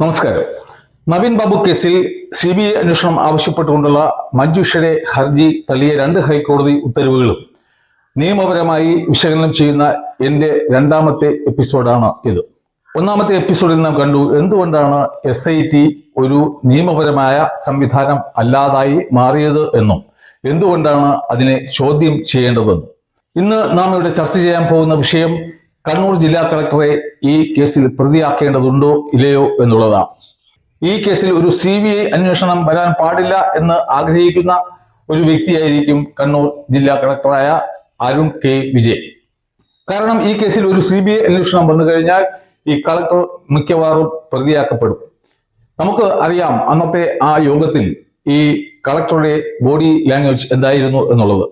നമസ്കാരം. നവീൻ ബാബു കേസിൽ C B I അന്വേഷണം ആവശ്യപ്പെട്ടുകൊണ്ടുള്ള മഞ്ജുഷയുടെ ഹർജി തള്ളിയ രണ്ട് ഹൈക്കോടതി ഉത്തരവുകളും നിയമപരമായി വിശകലനം ചെയ്യുന്ന എന്റെ രണ്ടാമത്തെ എപ്പിസോഡാണ് ഇത്. ഒന്നാമത്തെ എപ്പിസോഡിൽ നാം കണ്ടു എന്തുകൊണ്ടാണ് എസ് ഐ ടി ഒരു നിയമപരമായ സംവിധാനം അല്ലാതായി മാറിയത് എന്നും എന്തുകൊണ്ടാണ് അതിനെ ചോദ്യം ചെയ്യേണ്ടതെന്നും. ഇന്ന് നാം ഇവിടെ ചർച്ച ചെയ്യാൻ പോകുന്ന വിഷയം കണ്ണൂർ ജില്ലാ കളക്ടറെ ഈ കേസിൽ പ്രതിയാക്കേണ്ടതുണ്ടോ ഇല്ലയോ എന്നുള്ളതാണ് ഈ കേസിൽ ഒരു സി ബി ഐ അന്വേഷണം വരാൻ പാടില്ല എന്ന് ആഗ്രഹിക്കുന്ന ഒരു വ്യക്തിയായിരിക്കും കണ്ണൂർ ജില്ലാ കളക്ടറായ അരുൺ കെ വിജയ് കാരണം ഈ കേസിൽ ഒരു സി ബി ഐ അന്വേഷണം വന്നു കഴിഞ്ഞാൽ ഈ കളക്ടർ മിക്കവാറും പ്രതിയാക്കപ്പെടും. നമുക്ക് അറിയാം അന്നത്തെ ആ യോഗത്തിൽ ഈ കളക്ടറുടെ ബോഡി ലാംഗ്വേജ് എന്തായിരുന്നു എന്നുള്ളത്.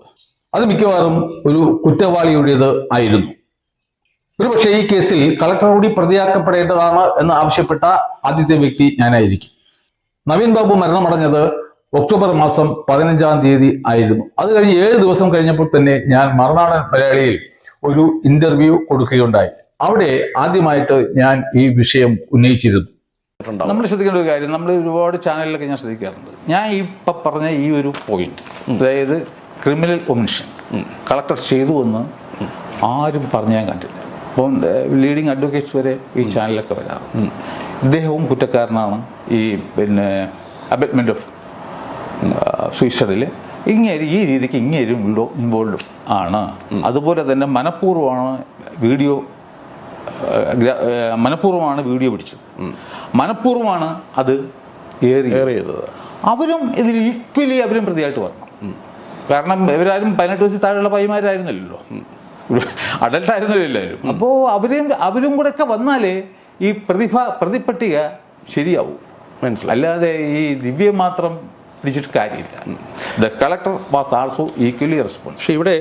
അത് മിക്കവാറും ഒരു കുറ്റവാളിയുടേത് ആയിരുന്നു. ഒരുപക്ഷെ ഈ കേസിൽ കളക്ടർ കൂടി പ്രതിയാക്കപ്പെടേണ്ടതാണ് എന്ന് ആവശ്യപ്പെട്ട ആദ്യത്തെ വ്യക്തി ഞാനായിരിക്കും. നവീൻ ബാബു മരണമടഞ്ഞത് ഒക്ടോബർ മാസം പതിനഞ്ചാം തീയതി ആയിരുന്നു. അത് കഴിഞ്ഞ് ഏഴ് ദിവസം കഴിഞ്ഞപ്പോൾ തന്നെ ഞാൻ മറുനാടൻ മലയാളിയിൽ ഒരു ഇന്റർവ്യൂ കൊടുക്കുകയുണ്ടായി. അവിടെ ആദ്യമായിട്ട് ഞാൻ ഈ വിഷയം ഉന്നയിച്ചിരുന്നു. നമ്മൾ ശ്രദ്ധിക്കേണ്ട ഒരു കാര്യം നമ്മൾ ഒരുപാട് ചാനലിലൊക്കെ ഞാൻ ശ്രദ്ധിക്കാറുണ്ട്. ഞാൻ ഇപ്പൊ പറഞ്ഞ ഈ ഒരു പോയിന്റ് അതായത് ക്രിമിനൽ ഒമിഷൻ കളക്ടർ ചെയ്തു എന്ന് ആരും പറഞ്ഞു ഞാൻ കണ്ടില്ല അപ്പം ലീഡിങ് അഡ്വക്കേറ്റ്സ് വരെ ഈ ചാനലിലൊക്കെ വരാം. ഇദ്ദേഹവും കുറ്റക്കാരനാണ് ഈ പിന്നെ അബറ്റ്മെന്റ് ഓഫ് സൂയിസൈഡിൽ ഇങ്ങനെ ഈ രീതിക്ക് ഇങ്ങേരും ഇൻവോൾവ് ആണ്. അതുപോലെ തന്നെ മനഃപൂർവമാണ് വീഡിയോ മനഃപൂർവമാണ് വീഡിയോ പിടിച്ചത്. മനഃപൂർവമാണ് അത് ഏറി ഏറിയത്. അവരും ഇതിൽ ഈക്വലി അവരും പ്രതിയായിട്ട് വരണം. കാരണം ഇവരാരും പതിനെട്ട് വയസ്സിൽ താഴെയുള്ള പൈമാരായിരുന്നല്ലോ അഡൽട്ട് ആയിരുന്നല്ലോ എല്ലാവരും. അപ്പോൾ അവരെയും അവരും കൂടെ ഒക്കെ വന്നാലേ ഈ പ്രതിഭ പ്രതിപട്ടിക ശരിയാവും. മനസ്സിലായി. അല്ലാതെ ഈ ദിവ്യം മാത്രം പിടിച്ചിട്ട് കാര്യമില്ല. The collector was also equally responsible. പക്ഷെ ഇവിടെ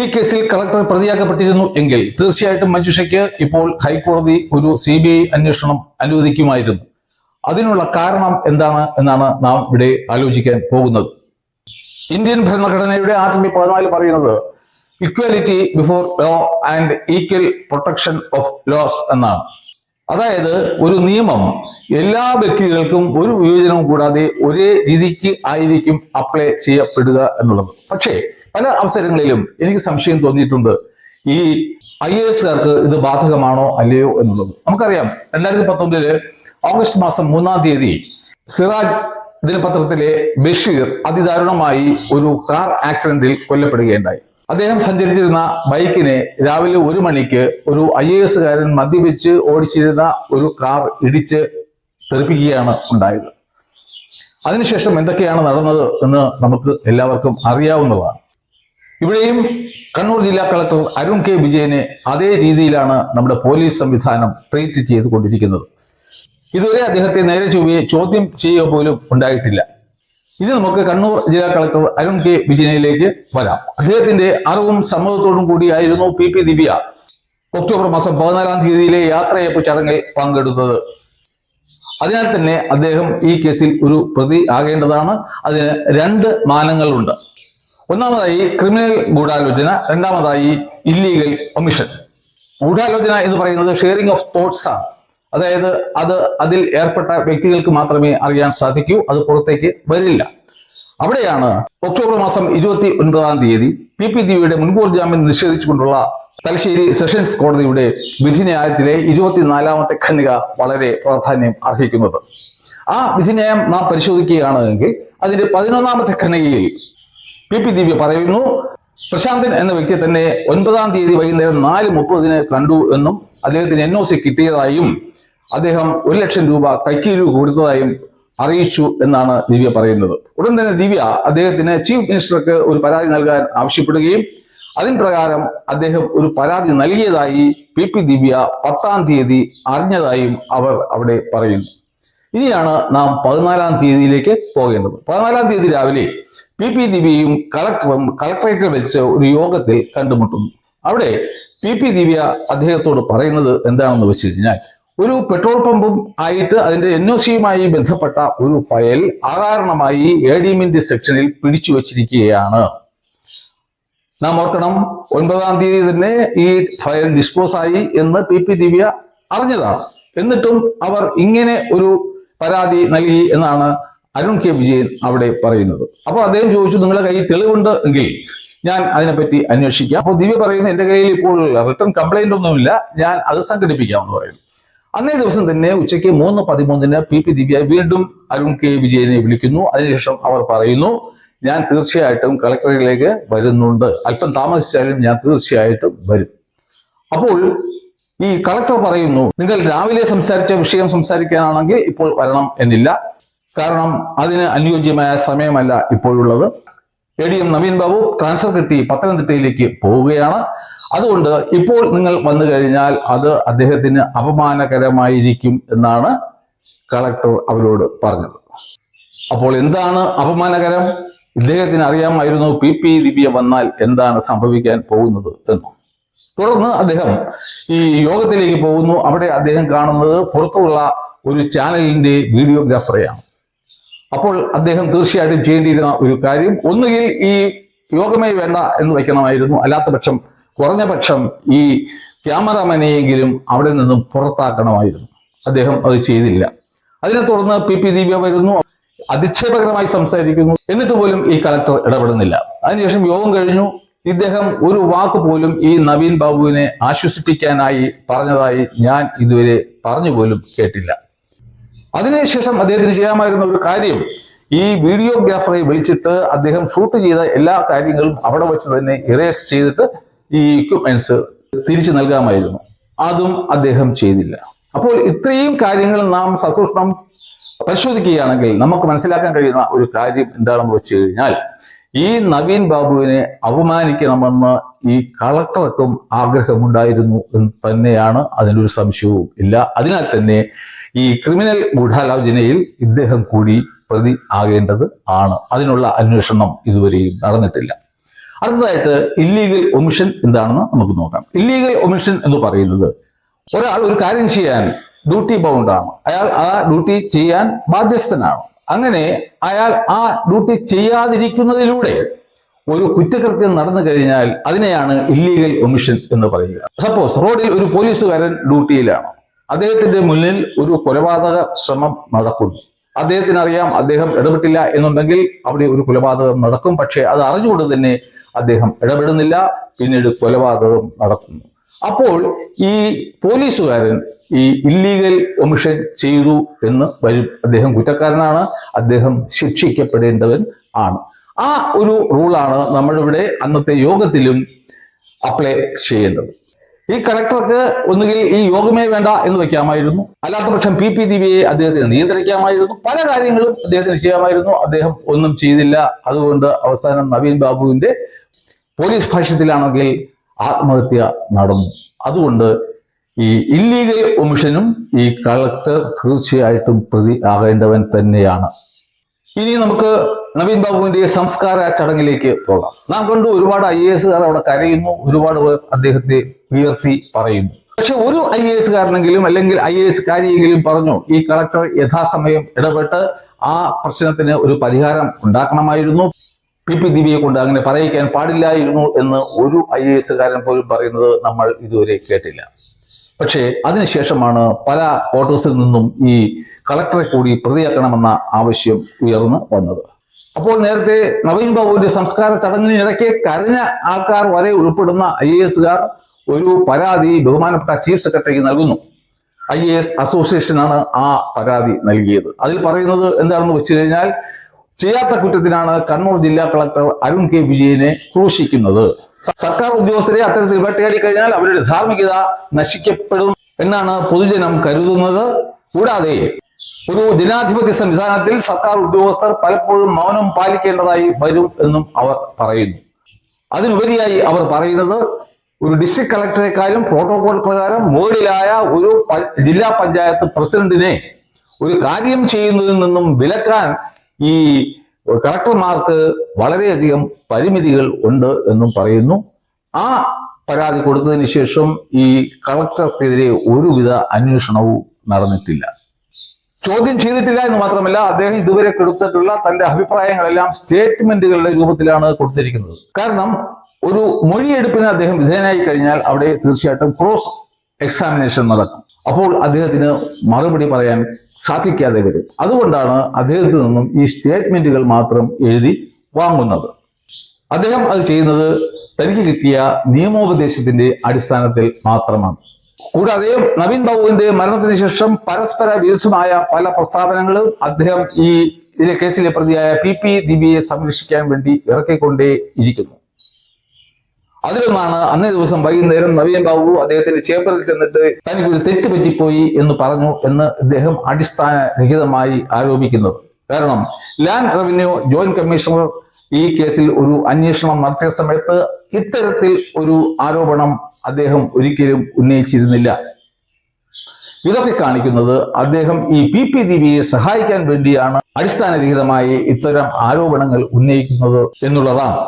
ഈ കേസിൽ കളക്ടർ പ്രതിയാക്കപ്പെട്ടിരുന്നു എങ്കിൽ തീർച്ചയായിട്ടും മഞ്ജുഷയ്ക്ക് ഇപ്പോൾ ഹൈക്കോടതി ഒരു സി ബി ഐ അന്വേഷണം അനുവദിക്കുമായിരുന്നു. അതിനുള്ള കാരണം എന്താണ് എന്നാണ് നാം ഇവിടെ ആലോചിക്കാൻ പോകുന്നത്. ഇന്ത്യൻ ഭരണഘടനയുടെ ആർട്ടിക്കിൾ പതിനാല് പറയുന്നത് equality before law and equal protection of laws എന്നാണ്. അതായത് ഒരു നിയമം എല്ലാ വ്യക്തികൾക്കും ഒരു വിവേചനവും കൂടാതെ ഒരേ രീതിക്ക് ആയിരിക്കും അപ്ലൈ ചെയ്യപ്പെടുക എന്നുള്ളത്. പക്ഷേ പല അവസരങ്ങളിലും എനിക്ക് സംശയം തോന്നിയിട്ടുണ്ട്. ഈ ഐ എ എസുകാർക്ക് ഇത് ബാധകമാണോ അല്ലയോ എന്നുള്ളത്. നമുക്കറിയാം രണ്ടായിരത്തി പത്തൊമ്പതിൽ ഓഗസ്റ്റ് മാസം മൂന്നാം തീയതി സിറാജ് ദിനപത്രത്തിലെ ബഷീർ അതിദാരുണമായി ഒരു കാർ ആക്സിഡന്റിൽ കൊല്ലപ്പെടുകയുണ്ടായി. അദ്ദേഹം സഞ്ചരിച്ചിരുന്ന ബൈക്കിനെ രാവിലെ ഒരു മണിക്ക് ഒരു ഐ എ എസുകാരൻ മദ്യപിച്ച് ഓടിച്ചിരുന്ന ഒരു കാർ ഇടിച്ച് തെറിപ്പിക്കുകയാണ് ഉണ്ടായത്. അതിനുശേഷം എന്തൊക്കെയാണ് നടന്നത് എന്ന് നമുക്ക് എല്ലാവർക്കും അറിയാവുന്നതാണ്. ഇവിടെയും കണ്ണൂർ ജില്ലാ കളക്ടർ അരുൺ കെ വിജയനെ അതേ രീതിയിലാണ് നമ്മുടെ പോലീസ് സംവിധാനം ട്രീറ്റ് ചെയ്തുകൊണ്ടിരിക്കുന്നത്. ഇതുവരെ അദ്ദേഹത്തെ നേരെ ചൊവ്വയെ ചോദ്യം ചെയ്യുക പോലും ഉണ്ടായിട്ടില്ല. ഇനി നമുക്ക് കണ്ണൂർ ജില്ലാ കളക്ടർ അരുൺ കെ വിജയനിലേക്ക് വരാം. അദ്ദേഹത്തിന്റെ അറിവും സമ്മതത്തോടും കൂടിയായിരുന്നു പി പി ദിവ്യ ഒക്ടോബർ മാസം പതിനാലാം തീയതിയിലെ യാത്രയപ്പ് ചടങ്ങിൽ പങ്കെടുത്തത്. അതിനാൽ തന്നെ അദ്ദേഹം ഈ കേസിൽ ഒരു പ്രതി ആകേണ്ടതാണ്. അതിന് രണ്ട് മാനങ്ങളുണ്ട്. ഒന്നാമതായി ക്രിമിനൽ ഗൂഢാലോചന രണ്ടാമതായി ഇല്ലീഗൽ ഒമിഷൻ. ഗൂഢാലോചന എന്ന് പറയുന്നത് ഷെയറിംഗ് ഓഫ് തോട്ട്സ് ആണ് അതായത് അത് അതിൽ ഏർപ്പെട്ട വ്യക്തികൾക്ക് മാത്രമേ അറിയാൻ സാധിക്കൂ അത് പുറത്തേക്ക് വരില്ല. അവിടെയാണ് ഒക്ടോബർ മാസം ഇരുപത്തി ഒൻപതാം തീയതി പി പി ദിയുടെ മുൻകൂർ ജാമ്യം നിഷേധിച്ചുകൊണ്ടുള്ള തലശ്ശേരി സെഷൻസ് കോടതിയുടെ വിധിന്യായത്തിലെ ഇരുപത്തിനാലാമത്തെ ഖണ്ഡിക വളരെ പ്രാധാന്യം അർഹിക്കുന്നത്. ആ വിധിന്യായം നാം പരിശോധിക്കുകയാണെങ്കിൽ അതിന്റെ പതിനൊന്നാമത്തെ ഖണ്ഡികയിൽ പി പി ദിവ്യ പറയുന്നു പ്രശാന്തൻ എന്ന വ്യക്തി തന്നെ ഒൻപതാം തീയതി വൈകുന്നേരം നാല് മുപ്പതിന് കണ്ടു എന്നും അദ്ദേഹത്തിന് എൻ ഒ സി കിട്ടിയതായും അദ്ദേഹം ഒരു ലക്ഷം രൂപ കൈക്കൂലി കൊടുത്തതായും അറിയിച്ചു എന്നാണ് ദിവ്യ പറയുന്നത്. ഉടൻ തന്നെ ദിവ്യ അദ്ദേഹത്തിന് ചീഫ് മിനിസ്റ്റർക്ക് ഒരു പരാതി നൽകാൻ ആവശ്യപ്പെടുകയും അതിൻ പ്രകാരം അദ്ദേഹം ഒരു പരാതി നൽകിയതായി പി പി ദിവ്യ പത്താം തീയതി അറിഞ്ഞതായും അവർ അവിടെ പറയുന്നു. ഇനിയാണ് നാം പതിനാലാം തീയതിയിലേക്ക് പോകേണ്ടത്. പതിനാലാം തീയതി രാവിലെ പി പി ദിവ്യയും കളക്ടറും കളക്ടറേറ്റിൽ വെച്ച് ഒരു യോഗത്തിൽ കണ്ടുമുട്ടുന്നു. അവിടെ പി പി ദിവ്യ അദ്ദേഹത്തോട് പറയുന്നത് എന്താണെന്ന് വെച്ച് കഴിഞ്ഞാൽ ഒരു പെട്രോൾ പമ്പും ആയിട്ട് അതിന്റെ എൻ ഒ സിയുമായി ബന്ധപ്പെട്ട ഒരു ഫയൽ അകാരണമായി എ ഡി എമ്മിന്റെ സെക്ഷനിൽ പിടിച്ചു വച്ചിരിക്കുകയാണ്. നാം ഓർക്കണം ഒൻപതാം തീയതി തന്നെ ഈ ഫയൽ ഡിസ്പോസ് ആയി എന്ന് പി പി ദിവ്യ അറിഞ്ഞതാണ്. എന്നിട്ടും അവർ ഇങ്ങനെ ഒരു പരാതി നൽകി എന്നാണ് അരുൺ കെ വിജയൻ അവിടെ പറയുന്നത്. അപ്പോൾ അദ്ദേഹം ചോദിച്ചു നിങ്ങളുടെ കയ്യിൽ തെളിവുണ്ട് എങ്കിൽ ഞാൻ അതിനെപ്പറ്റി അന്വേഷിക്കാം. അപ്പോൾ ദിവ്യ പറയുന്നു എന്റെ കയ്യിൽ ഇപ്പോൾ റിട്ടേൺ കംപ്ലൈന്റ് ഒന്നുമില്ല. ഞാൻ അത് സംഘടിപ്പിക്കാമെന്ന് പറയുന്നു. അന്നേ ദിവസം തന്നെ ഉച്ചയ്ക്ക് മൂന്ന് പതിമൂന്നിന് പി പി ദിവ്യ വീണ്ടും അരുൺ കെ വിജയനെ വിളിക്കുന്നു. അതിനുശേഷം അവർ പറയുന്നു ഞാൻ തീർച്ചയായിട്ടും കളക്ടറിലേക്ക് വരുന്നുണ്ട്. അല്പം താമസിച്ചാലും ഞാൻ തീർച്ചയായിട്ടും വരും. അപ്പോൾ ഈ കളക്ടർ പറയുന്നു നിങ്ങൾ രാവിലെ സംസാരിച്ച വിഷയം സംസാരിക്കാനാണെങ്കിൽ ഇപ്പോൾ വരണം എന്നില്ല. കാരണം അതിന് അനുയോജ്യമായ സമയമല്ല ഇപ്പോഴുള്ളത്. A D M Naveen Babu transfer കിട്ടി പത്തനംതിട്ടയിലേക്ക് പോവുകയാണ്. അതുകൊണ്ട് ഇപ്പോൾ നിങ്ങൾ വന്നു കഴിഞ്ഞാൽ അത് അദ്ദേഹത്തിന് അപമാനകരമായിരിക്കും എന്നാണ് കളക്ടർ അവരോട് പറഞ്ഞത്. അപ്പോൾ എന്താണ് അപമാനകരം? ഇദ്ദേഹത്തിന് അറിയാമായിരുന്നു പി പി ദിവ്യ വന്നാൽ എന്താണ് സംഭവിക്കാൻ പോകുന്നത് എന്ന്. തുടർന്ന് അദ്ദേഹം ഈ യോഗത്തിലേക്ക് പോകുന്നു. അവിടെ അദ്ദേഹം കാണുന്നത് പുറത്തുള്ള ഒരു ചാനലിന്റെ വീഡിയോഗ്രാഫറെയാണ്. അപ്പോൾ അദ്ദേഹം തീർച്ചയായിട്ടും ചെയ്യേണ്ടിയിരുന്ന ഒരു കാര്യം ഒന്നുകിൽ ഈ യോഗമേ വേണ്ട എന്ന് വെക്കണമായിരുന്നു അല്ലാത്ത പക്ഷം കുറഞ്ഞ പക്ഷം ഈ ക്യാമറമാനെയെങ്കിലും അവിടെ നിന്നും പുറത്താക്കണമായിരുന്നു. അദ്ദേഹം അത് ചെയ്തില്ല. അതിനെ തുടർന്ന് പി പി ദിവ്യ വരുന്നു. അധിക്ഷേപകരമായി സംസാരിക്കുന്നു. എന്നിട്ട് പോലും ഈ കളക്ടർ ഇടപെടുന്നില്ല. അതിനുശേഷം യോഗം കഴിഞ്ഞു. ഇദ്ദേഹം ഒരു വാക്ക് പോലും ഈ നവീൻ ബാബുവിനെ ആശ്വസിപ്പിക്കാനായി പറഞ്ഞതായി ഞാൻ ഇതുവരെ പറഞ്ഞു പോലും കേട്ടില്ല. അതിനുശേഷം അദ്ദേഹത്തിന് ചെയ്യാമായിരുന്ന ഒരു കാര്യം ഈ വീഡിയോഗ്രാഫറെ വിളിച്ചിട്ട് അദ്ദേഹം ഷൂട്ട് ചെയ്ത എല്ലാ കാര്യങ്ങളും അവിടെ വെച്ച് തന്നെ ഇറേസ് ചെയ്തിട്ട് ഈ ഇക്വിപ്മെന്റ്സ് തിരിച്ചു നൽകാമായിരുന്നു. അതും അദ്ദേഹം ചെയ്തില്ല. അപ്പോൾ ഇത്രയും കാര്യങ്ങൾ നാം സസൂക്ഷ്മം പരിശോധിക്കുകയാണെങ്കിൽ നമുക്ക് മനസ്സിലാക്കാൻ കഴിയുന്ന ഒരു കാര്യം എന്താണെന്ന് വെച്ച് കഴിഞ്ഞാൽ ഈ നവീൻ ബാബുവിനെ അപമാനിക്കണമെന്ന് ഈ കളക്ടർക്കും ആഗ്രഹമുണ്ടായിരുന്നു എന്ന് തന്നെയാണ് അതിനൊരു സംശയവും ഇല്ല. അതിനാൽ തന്നെ ഈ ക്രിമിനൽ ഗൂഢാലോചനയിൽ ഇദ്ദേഹം കൂടി പ്രതി ആകേണ്ടത് ആണ്. അതിനുള്ള അന്വേഷണം ഇതുവരെയും നടന്നിട്ടില്ല. അടുത്തതായിട്ട് ഇല്ലീഗൽ ഒമിഷൻ എന്താണെന്ന് നമുക്ക് നോക്കാം. ഇല്ലീഗൽ ഒമിഷൻ എന്ന് പറയുന്നത് ഒരാൾ ഒരു കാര്യം ചെയ്യാൻ ഡ്യൂട്ടി ബൗണ്ട് ആണ്. അയാൾ ആ ഡ്യൂട്ടി ചെയ്യാൻ ബാധ്യസ്ഥനാണ്. അങ്ങനെ അയാൾ ആ ഡ്യൂട്ടി ചെയ്യാതിരിക്കുന്നതിലൂടെ ഒരു കുറ്റകൃത്യം നടന്നു കഴിഞ്ഞാൽ അതിനെയാണ് ഇല്ലീഗൽ ഒമിഷൻ എന്ന് പറയുക. സപ്പോസ് റോഡിൽ ഒരു പോലീസുകാരൻ ഡ്യൂട്ടിയിലാണ് അദ്ദേഹത്തിന്റെ മുന്നിൽ ഒരു കൊലപാതക ശ്രമം നടക്കുന്നു. അദ്ദേഹത്തിന് അറിയാം അദ്ദേഹം ഇടപെട്ടില്ല എന്നുണ്ടെങ്കിൽ അവിടെ ഒരു കൊലപാതകം നടക്കും. പക്ഷേ അത് അറിഞ്ഞുകൊണ്ട് തന്നെ അദ്ദേഹം ഇടപെടുന്നില്ല. പിന്നീട് കൊലപാതകം നടക്കുന്നു. അപ്പോൾ ഈ പോലീസുകാരൻ ഈ ഇല്ലീഗൽ ഒമിഷൻ ചെയ്തു എന്ന് വരും. അദ്ദേഹം കുറ്റക്കാരനാണ്. അദ്ദേഹം ശിക്ഷിക്കപ്പെടേണ്ടവൻ ആണ്. ആ ഒരു റൂളാണ് നമ്മളിവിടെ അന്നത്തെ യോഗത്തിലും അപ്ലൈ ചെയ്യേണ്ടത്. ഈ കളക്ടർക്ക് ഒന്നുകിൽ ഈ യോഗമേ വേണ്ട എന്ന് വെക്കാമായിരുന്നു. അല്ലാത്തപക്ഷം പി പി ദിവിയെ അദ്ദേഹത്തിന് നിയന്ത്രിക്കാമായിരുന്നു. പല കാര്യങ്ങളും അദ്ദേഹത്തിന് ചെയ്യാമായിരുന്നു. അദ്ദേഹം ഒന്നും ചെയ്തില്ല. അതുകൊണ്ട് അവസാനം നവീൻ ബാബുവിന്റെ പോലീസ് ഭാഷ്യത്തിലാണെങ്കിൽ ആത്മഹത്യ നടന്നു. അതുകൊണ്ട് ഈ ഇല്ലീഗൽ ഒമിഷനും ഈ കളക്ടർ തീർച്ചയായിട്ടും പ്രതി ആകേണ്ടവൻ തന്നെയാണ്. ഇനി നമുക്ക് നവീൻ ബാബുവിന്റെ സംസ്കാര ചടങ്ങിലേക്ക് പോകാം. നാം കണ്ടു ഒരുപാട് ഐ എ എസുകാർ അവിടെ കരയുന്നു ഒരുപാട് പേർ അദ്ദേഹത്തെ ഉയർത്തി പറയുന്നു. പക്ഷെ ഒരു ഐ എ എസുകാരനെങ്കിലും അല്ലെങ്കിൽ ഐ എ എസ് കാര്യമെങ്കിലും പറഞ്ഞു ഈ കളക്ടർ യഥാസമയം ഇടപെട്ട് ആ പ്രശ്നത്തിന് ഒരു പരിഹാരം ഉണ്ടാക്കണമായിരുന്നു. പി പി ദിവിയെ കൊണ്ട് അങ്ങനെ പറയിക്കാൻ പാടില്ലായിരുന്നു എന്ന് ഒരു ഐ എ എസുകാരൻ പോലും പറയുന്നത് നമ്മൾ ഇതുവരെ കേട്ടില്ല. പക്ഷേ അതിനുശേഷമാണ് പല വോട്ടേഴ്സിൽ നിന്നും ഈ കളക്ടറെ കൂടി പ്രതിയാക്കണമെന്ന ആവശ്യം ഉയർന്നു വന്നത്. അപ്പോൾ നേരത്തെ നവീൻ ബാബുവിന്റെ സംസ്കാര ചടങ്ങിനിടയ്ക്ക് കരഞ്ഞ ആൾക്കാർ വരെ ഉൾപ്പെടുന്ന ഐ എ എസുകാർ ഒരു പരാതി ബഹുമാനപ്പെട്ട ചീഫ് സെക്രട്ടറിക്ക് നൽകുന്നു. ഐ എ എസ് അസോസിയേഷനാണ് ആ പരാതി നൽകിയത്. അതിൽ പറയുന്നത് എന്താണെന്ന് വെച്ച് കഴിഞ്ഞാൽ ചെയ്യാത്ത കുറ്റത്തിനാണ് കണ്ണൂർ ജില്ലാ കളക്ടർ അരുൺ കെ വിജയനെ ക്രൂശിക്കുന്നത്. സർക്കാർ ഉദ്യോഗസ്ഥരെ അത്തരത്തിൽ വേട്ടയാടി കഴിഞ്ഞാൽ അവരുടെ ധാർമ്മികത നശിക്കപ്പെടും എന്നാണ് പൊതുജനം കരുതുന്നത്. കൂടാതെ ഒരു ജനാധിപത്യ സംവിധാനത്തിൽ സർക്കാർ ഉദ്യോഗസ്ഥർ പലപ്പോഴും മൗനം പാലിക്കേണ്ടതായി വരും എന്നും അവർ പറയുന്നു. അതിനുപരിയായി അവർ പറയുന്നത് ഒരു ഡിസ്ട്രിക്ട് കളക്ടറെക്കാളും പ്രോട്ടോകോൾ പ്രകാരം മുകളിലായ ഒരു ജില്ലാ പഞ്ചായത്ത് പ്രസിഡന്റിനെ ഒരു കാര്യം ചെയ്യുന്നതിൽ നിന്നും വിലക്കാൻ ഈ കളക്ടർമാർക്ക് വളരെയധികം പരിമിതികൾ ഉണ്ട് എന്നും പറയുന്നു. ആ പരാതി കൊടുത്തതിന് ശേഷം ഈ കളക്ടർക്കെതിരെ ഒരുവിധ അന്വേഷണവും നടന്നിട്ടില്ല. ചോദ്യം ചെയ്തിട്ടില്ല എന്ന് മാത്രമല്ല അദ്ദേഹം ഇതുവരെ കൊടുത്തിട്ടുള്ള തന്റെ അഭിപ്രായങ്ങളെല്ലാം സ്റ്റേറ്റ്മെന്റുകളുടെ രൂപത്തിലാണ് കൊടുത്തിരിക്കുന്നത്. കാരണം ഒരു മൊഴിയെടുപ്പിന് അദ്ദേഹം വിധേയനായി കഴിഞ്ഞാൽ അവിടെ തീർച്ചയായിട്ടും ക്രോസ് എക്സാമിനേഷൻ നടക്കും. അപ്പോൾ അദ്ദേഹത്തിന് മറുപടി പറയാൻ സാധിക്കാതെ വരും. അതുകൊണ്ടാണ് അദ്ദേഹത്തിൽ നിന്നും ഈ സ്റ്റേറ്റ്മെന്റുകൾ മാത്രം എഴുതി വാങ്ങുന്നത്. അദ്ദേഹം അത് ചെയ്യുന്നത് തനിക്ക് കിട്ടിയ നിയമോപദേശത്തിന്റെ അടിസ്ഥാനത്തിൽ മാത്രമാണ്. കൂടാതെ നവീൻ ബാബുവിന്റെ മരണത്തിന് ശേഷം പരസ്പര വിരുദ്ധമായ പല പ്രസ്താവനകളും അദ്ദേഹം ഈ ഇതിലെ കേസിലെ പ്രതിയായ പി പി ദിബിയെ സംരക്ഷിക്കാൻ വേണ്ടി ഇറക്കിക്കൊണ്ടേ ഇരിക്കുന്നു അതിലൊന്നാണ് അന്നേ ദിവസം വൈകുന്നേരം നവീൻ ബാബു അദ്ദേഹത്തിന്റെ ചേമ്പറിൽ ചെന്നിട്ട് തനിക്കൊരു തെറ്റ് പറ്റിപ്പോയി എന്ന് പറഞ്ഞു എന്ന് ഇദ്ദേഹം അടിസ്ഥാന രഹിതമായി ആരോപിക്കുന്നത്. കാരണം ലാൻഡ് റവന്യൂ ജോയിന്റ് കമ്മീഷണർ ഈ കേസിൽ ഒരു അന്വേഷണം നടത്തിയ സമയത്ത് ഇത്തരത്തിൽ ഒരു ആരോപണം അദ്ദേഹം ഒരിക്കലും ഉന്നയിച്ചിരുന്നില്ല. ഇതൊക്കെ കാണിക്കുന്നത് അദ്ദേഹം ഈ പി പി ദിവിയെ സഹായിക്കാൻ വേണ്ടിയാണ് അടിസ്ഥാനരഹിതമായി ഇത്തരം ആരോപണങ്ങൾ ഉന്നയിക്കുന്നത് എന്നുള്ളതാണ്.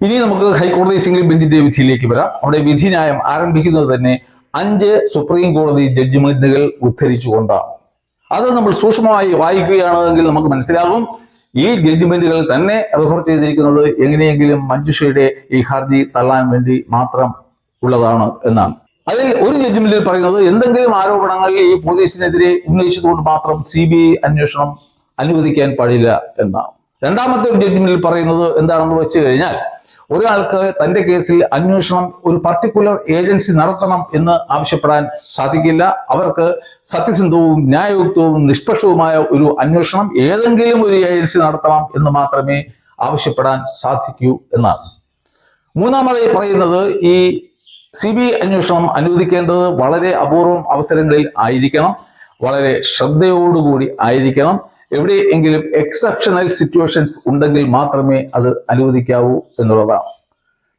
ഇനി നമുക്ക് ഹൈക്കോടതി സിംഗിൾ ബെഞ്ചിന്റെ വിധിയിലേക്ക് വരാം. അവിടെ വിധി ന്യായം ആരംഭിക്കുന്നത് തന്നെ അഞ്ച് സുപ്രീം കോടതി ജഡ്ജിമെന്റുകൾ ഉദ്ധരിച്ചുകൊണ്ടാണ്. അത് നമ്മൾ സൂക്ഷ്മമായി വായിക്കുകയാണെങ്കിൽ നമുക്ക് മനസ്സിലാകും. ഈ ജഡ്ജിമെന്റുകൾ തന്നെ റെഫർ ചെയ്തിരിക്കുന്നത് എങ്ങനെയെങ്കിലും മഞ്ജുഷയുടെ ഈ ഹർജി തള്ളാൻ വേണ്ടി മാത്രം ഉള്ളതാണ് എന്നാണ്. അതിൽ ഒരു ജഡ്ജ്മെന്റിൽ പറയുന്നത് എന്തെങ്കിലും ആരോപണങ്ങൾ ഈ പോലീസിനെതിരെ ഉന്നയിച്ചതുകൊണ്ട് മാത്രം സി ബി ഐ അന്വേഷണം അനുവദിക്കാൻ പാടില്ല എന്നാണ്. രണ്ടാമത്തെ ജഡ്ജ്മെന്റിൽ പറയുന്നത് എന്താണെന്ന് വെച്ച് കഴിഞ്ഞാൽ ഒരാൾക്ക് തന്റെ കേസിൽ അന്വേഷണം ഒരു പർട്ടിക്കുലർ ഏജൻസി നടത്തണം എന്ന് ആവശ്യപ്പെടാൻ സാധിക്കില്ല. അവർക്ക് സത്യസന്ധവും ന്യായയുക്തവും നിഷ്പക്ഷവുമായ ഒരു അന്വേഷണം ഏതെങ്കിലും ഒരു ഏജൻസി നടത്തണം എന്ന് മാത്രമേ ആവശ്യപ്പെടാൻ സാധിക്കൂ എന്നാണ്. മൂന്നാമതായി പറയുന്നത് ഈ സി ബി അന്വേഷണം അനുവദിക്കേണ്ടത് വളരെ അപൂർവം അവസരങ്ങളിൽ ആയിരിക്കണം. വളരെ ശ്രദ്ധയോടുകൂടി ആയിരിക്കണം. എവിടെയെങ്കിലും എക്സെപ്ഷണൽ സിറ്റുവേഷൻസ് ഉണ്ടെങ്കിൽ മാത്രമേ അത് അനുവദിക്കാവൂ എന്നുള്ളതാണ്.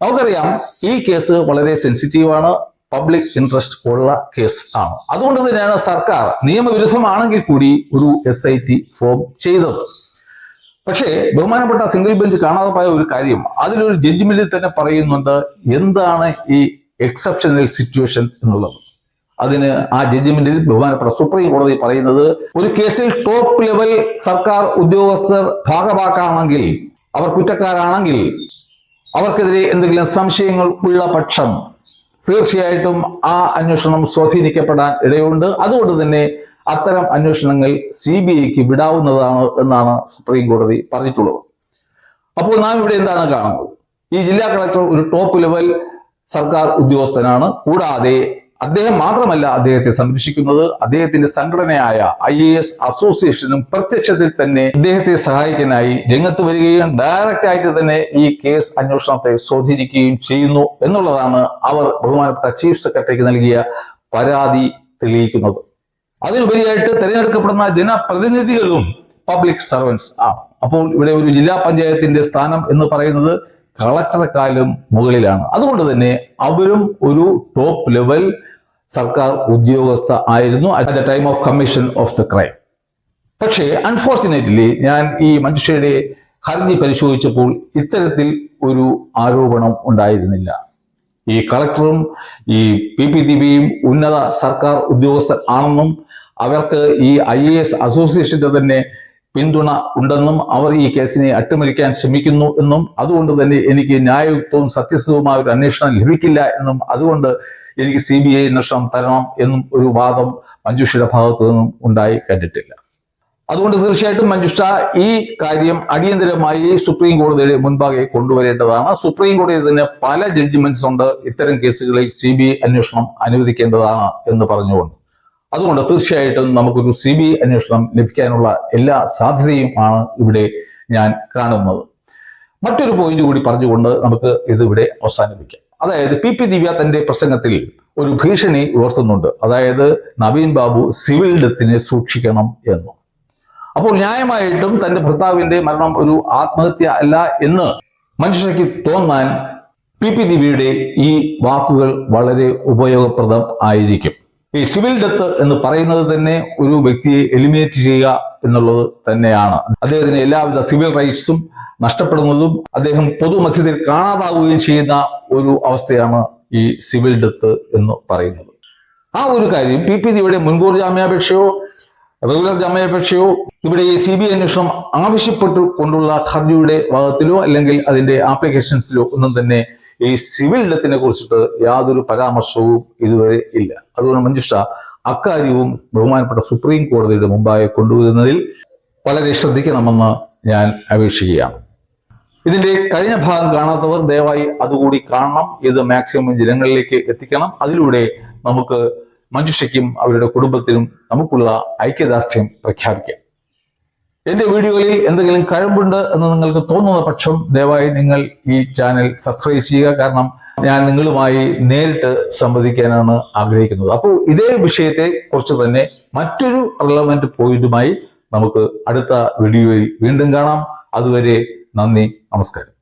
നമുക്കറിയാം ഈ കേസ് വളരെ സെൻസിറ്റീവാണ് പബ്ലിക് ഇൻട്രസ്റ്റ് ഉള്ള കേസ് ആണ്. അതുകൊണ്ട് തന്നെയാണ് സർക്കാർ നിയമവിരുദ്ധമാണെങ്കിൽ കൂടി ഒരു എസ് ഐ ടി ഫോം ചെയ്തത്. പക്ഷേ ബഹുമാനപ്പെട്ട സിംഗിൾ ബെഞ്ച് കാണാതെ പോയ ഒരു കാര്യം അതിലൊരു ജഡ്ജ്മെന്റിൽ തന്നെ പറയുന്നുണ്ട് എന്താണ് ഈ എക്സെപ്ഷണൽ സിറ്റുവേഷൻ എന്നുള്ളത്. അതിന് ആ ജഡ്ജിമെന്റിൽ ബഹുമാനപ്പെട്ട സുപ്രീം കോടതി പറയുന്നത് ഒരു കേസിൽ ടോപ്പ് ലെവൽ സർക്കാർ ഉദ്യോഗസ്ഥർ ഭാഗമാക്കാണെങ്കിൽ അവർ കുറ്റക്കാരാണെങ്കിൽ അവർക്കെതിരെ എന്തെങ്കിലും സംശയങ്ങൾ ഉള്ള പക്ഷം തീർച്ചയായിട്ടും ആ അന്വേഷണം സ്വാധീനിക്കപ്പെടാൻ ഇടയുണ്ട്. അതുകൊണ്ട് തന്നെ അത്തരം അന്വേഷണങ്ങൾ സി ബി ഐക്ക് വിടാവുന്നതാണ് എന്നാണ് സുപ്രീം കോടതി പറഞ്ഞിട്ടുള്ളത്. അപ്പോൾ നാം ഇവിടെ എന്താണ് കാണുന്നത്? ഈ ജില്ലാ കളക്ടർ ഒരു ടോപ്പ് ലെവൽ സർക്കാർ ഉദ്യോഗസ്ഥനാണ്. കൂടാതെ അദ്ദേഹം മാത്രമല്ല അദ്ദേഹത്തെ സംരക്ഷിക്കുന്നത് അദ്ദേഹത്തിന്റെ സംഘടനയായ ഐ എ എസ് അസോസിയേഷനും പ്രത്യക്ഷത്തിൽ തന്നെ അദ്ദേഹത്തെ സഹായിക്കാനായി രംഗത്ത് വരികയും ഡയറക്റ്റ് ആയിട്ട് തന്നെ ഈ കേസ് അന്വേഷണത്തെ സ്വാധീനിക്കുകയും ചെയ്യുന്നു എന്നുള്ളതാണ് അവർ ബഹുമാനപ്പെട്ട ചീഫ് സെക്രട്ടറിക്ക് നൽകിയ പരാതി തെളിയിക്കുന്നത്. അതിലുപരിയായിട്ട് തിരഞ്ഞെടുക്കപ്പെടുന്ന ജനപ്രതിനിധികളും പബ്ലിക് സർവൻസ് ആണ്. അപ്പോൾ ഇവിടെ ഒരു ജില്ലാ പഞ്ചായത്തിന്റെ സ്ഥാനം എന്ന് പറയുന്നത് കളക്ടറെക്കാളും മുകളിലാണ്. അതുകൊണ്ട് തന്നെ അവരും ഒരു ടോപ്പ് ലെവൽ സർക്കാർ ഉദ്യോഗസ്ഥ ആയിരുന്നു at the time of commission of the crime പക്ഷേ അൺഫോർച്ചുനേറ്റ്ലി ഞാൻ ഈ മനുഷ്യരുടെ ഹർജി പരിശോധിച്ചപ്പോൾ ഇത്തരത്തിൽ ഒരു ആരോപണം ഉണ്ടായിരുന്നില്ല. ഈ കളക്ടറും ഈ പി പി ദി ബിയും ഉന്നത സർക്കാർ ഉദ്യോഗസ്ഥർ ആണെന്നും അവർക്ക് ഈ ഐ എ എസ് അസോസിയേഷന്റെ തന്നെ പിന്തുണ ഉണ്ടെന്നും അവർ ഈ കേസിനെ അട്ടിമറിക്കാൻ ശ്രമിക്കുന്നു എന്നും അതുകൊണ്ട് തന്നെ എനിക്ക് ന്യായയുക്തവും സത്യസന്ധവുമായ ഒരു അന്വേഷണം ലഭിക്കില്ല എന്നും അതുകൊണ്ട് എനിക്ക് സി ബി ഐ അന്വേഷണം തരണം എന്നും ഒരു വാദം മഞ്ജുഷയുടെ ഭാഗത്തു നിന്നും ഉണ്ടായി കണ്ടിട്ടില്ല. അതുകൊണ്ട് തീർച്ചയായിട്ടും മഞ്ജുഷ ഈ കാര്യം അടിയന്തരമായി സുപ്രീം കോടതിയുടെ മുൻപാകെ കൊണ്ടുവരേണ്ടതാണ്. സുപ്രീം കോടതി തന്നെ പല ജഡ്ജ്മെന്റ്സ് ഉണ്ട്. ഇത്തരം കേസുകളിൽ സി അന്വേഷണം അനുവദിക്കേണ്ടതാണ് എന്ന് പറഞ്ഞുകൊണ്ട്. അതുകൊണ്ട് തീർച്ചയായിട്ടും നമുക്കൊരു സി ബി അന്വേഷണം ലഭിക്കാനുള്ള എല്ലാ സാധ്യതയും ആണ് ഇവിടെ ഞാൻ കാണുന്നത്. മറ്റൊരു പോയിന്റ് കൂടി പറഞ്ഞുകൊണ്ട് നമുക്ക് ഇതിവിടെ അവസാനിപ്പിക്കാം. അതായത് പി പി ദിവ്യ തന്റെ പ്രസംഗത്തിൽ ഒരു ഭീഷണി ഉയർത്തുന്നുണ്ട്. അതായത് നവീൻ ബാബു സിവിൽ ഡെത്തിനെ സൂക്ഷിക്കണം എന്ന്. അപ്പോൾ ന്യായമായിട്ടും തന്റെ ഭർത്താവിന്റെ മരണം ഒരു ആത്മഹത്യ അല്ല എന്ന് മനുഷ്യക്ക് തോന്നാൻ പി പി ദിവ്യയുടെ ഈ വാക്കുകൾ വളരെ ഉപയോഗപ്രദം ആയിരിക്കും. ഈ സിവിൽ ഡെത്ത് എന്ന് പറയുന്നത് തന്നെ ഒരു വ്യക്തിയെ എലിമിനേറ്റ് ചെയ്യുക എന്നുള്ളത് തന്നെയാണ്. അദ്ദേഹത്തിന് എല്ലാവിധ സിവിൽ റൈറ്റ്സും നഷ്ടപ്പെടുന്നതും അദ്ദേഹം പൊതുമധ്യത്തിൽ കാണാതാവുകയും ചെയ്യുന്ന ഒരു അവസ്ഥയാണ് ഈ സിവിൽ ഡെത്ത് എന്ന് പറയുന്നത്. ആ ഒരു കാര്യം പി പി ദിയുടെ മുൻകൂർ ജാമ്യാപേക്ഷയോ റെഗുലർ ജാമ്യാപേക്ഷയോ ഇവിടെ ഈ സി ബി അന്വേഷണം ആവശ്യപ്പെട്ടു കൊണ്ടുള്ള ഹർജിയുടെ ഭാഗത്തിലോ അല്ലെങ്കിൽ അതിന്റെ ആപ്ലിക്കേഷൻസിലോ ഒന്നും തന്നെ ഈ സിവിൽ ഡെത്തിനെ കുറിച്ചിട്ട് യാതൊരു പരാമർശവും ഇതുവരെ ഇല്ല. അതുകൊണ്ട് മഞ്ജുഷ അക്കാര്യവും ബഹുമാനപ്പെട്ട സുപ്രീം കോടതിയുടെ മുമ്പായി കൊണ്ടുവരുന്നതിൽ വളരെ ശ്രദ്ധിക്കണമെന്ന് ഞാൻ അപേക്ഷിക്കുകയാണ്. ഇതിന്റെ കഴിഞ്ഞ ഭാഗം കാണാത്തവർ ദയവായി അതുകൂടി കാണണം. ഇത് മാക്സിമം ജനങ്ങളിലേക്ക് എത്തിക്കണം. അതിലൂടെ നമുക്ക് മഞ്ജുഷയ്ക്കും അവരുടെ കുടുംബത്തിനും നമുക്കുള്ള ഐക്യദാർഢ്യം പ്രഖ്യാപിക്കാം. എന്റെ വീഡിയോയിൽ എന്തെങ്കിലും കഴമ്പുണ്ട് എന്ന് നിങ്ങൾക്ക് തോന്നുന്ന പക്ഷം ദയവായി നിങ്ങൾ ഈ ചാനൽ സബ്സ്ക്രൈബ് ചെയ്യുക. കാരണം ഞാൻ നിങ്ങളുമായി നേരിട്ട് സംവദിക്കാനാണ് ആഗ്രഹിക്കുന്നത്. അപ്പോൾ ഇതേ വിഷയത്തെ കുറിച്ച് തന്നെ മറ്റൊരു റിലവന്റ് പോയിന്റുമായി നമുക്ക് അടുത്ത വീഡിയോയിൽ വീണ്ടും കാണാം. അതുവരെ നന്ദി നമസ്കാരം.